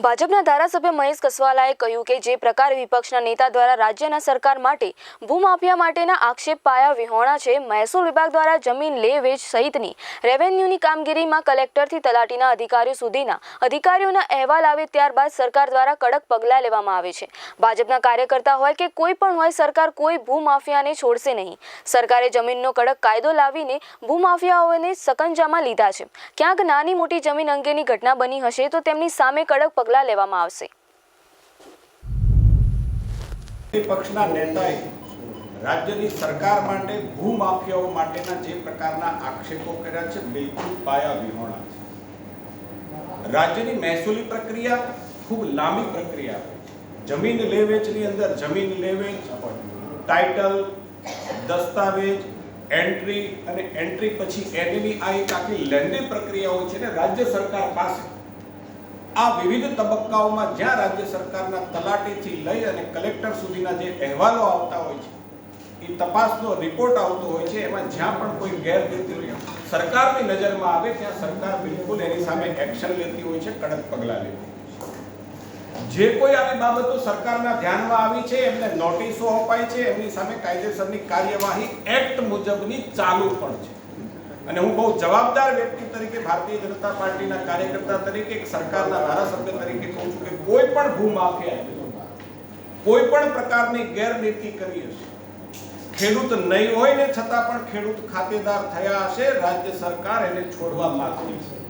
ભાજપના ધારાસભ્ય મહેશ કસવાલાએ કહ્યું કે જે પ્રકારે વિપક્ષના નેતા દ્વારા રાજ્યના સરકાર માટે ભૂમાફિયા માટેના આક્ષેપ પાયા વિહોણા છે, મહેસૂલ વિભાગ દ્વારા જમીન લે, વેચ સહિતની રેવન્યુની કામગીરીમાં કલેક્ટરથી તલાટીના અધિકારીઓ સુધીના અધિકારીઓના અહેવાલ આવે ત્યારબાદ સરકાર દ્વારા કડક પગલાં લેવામાં આવે છે. ભાજપના કાર્યકર્તા હોય કે કોઈ પણ હોય, સરકાર કોઈ ભૂમાફિયાને છોડશે નહીં. સરકારે જમીનનો કડક કાયદો લાવીને ભૂમાફિયાઓને સકંજામાં લીધા છે. ક્યાંક નાની મોટી જમીન અંગેની ઘટના બની હશે તો તેમની સામે કડક પગલાં લેવામાં આવશે. પક્ષના નેતાએ રાજ્યની સરકાર માટે ભૂમાફિયાઓ માટેના જે પ્રકારના આક્ષેપો કર્યા છે, બિલકુલ પાયા વિહોણા છે. રાજ્યની મહેસૂલી પ્રક્રિયા ખૂબ લાંબી પ્રક્રિયા જમીન જમીન લેવેચની અંદર જમીન લેવેચ ટાઇટલ દસ્તાવેજ એન્ટ્રી અને એન્ટ્રી પછી એની આ એક આખી લેન્ડી પ્રક્રિયાઓ છે ને, રાજ્ય સરકાર પાસે આ વિવિધ તબક્કાઓમાં જ્યાં રાજ્ય સરકારના તલાટીથી લઈ અને કલેક્ટર સુધીના જે અહેવાલો આવતા હોય છે, એ તપાસનો રિપોર્ટ આવતો હોય છે, એમાં જ્યાં પણ કોઈ ગેરરીતિ સરકારની નજરમાં આવે ત્યાં સરકાર બિલકુલ એની સામે એક્શન લેતી હોય છે, કડક પગલાં લેતી હોય જે કોઈ આવી બાબતો સરકારના ધ્યાનમાં આવી છે, એમને નોટિસો અપાય છે, એમની સામે કાયદેસરની કાર્યવાહી એક્ટ મુજબની ચાલુ પણ છે. અને હું બહુ જવાબદાર વ્યક્તિ તરીકે ભારતીય જનતા પાર્ટીના કાર્યકર્તા તરીકે સરકારના ધારાસભ્ય તરીકે કહું છું કે કોઈ પણ ભૂમાફિયા કોઈ પણ પ્રકારની ગેરનીતિ કરી હશે ખેડૂત નહીં હોય ને છતાં પણ ખેડૂત ખાતેદાર થયા હશે, રાજ્ય સરકાર એને છોડવા માંગતી છે.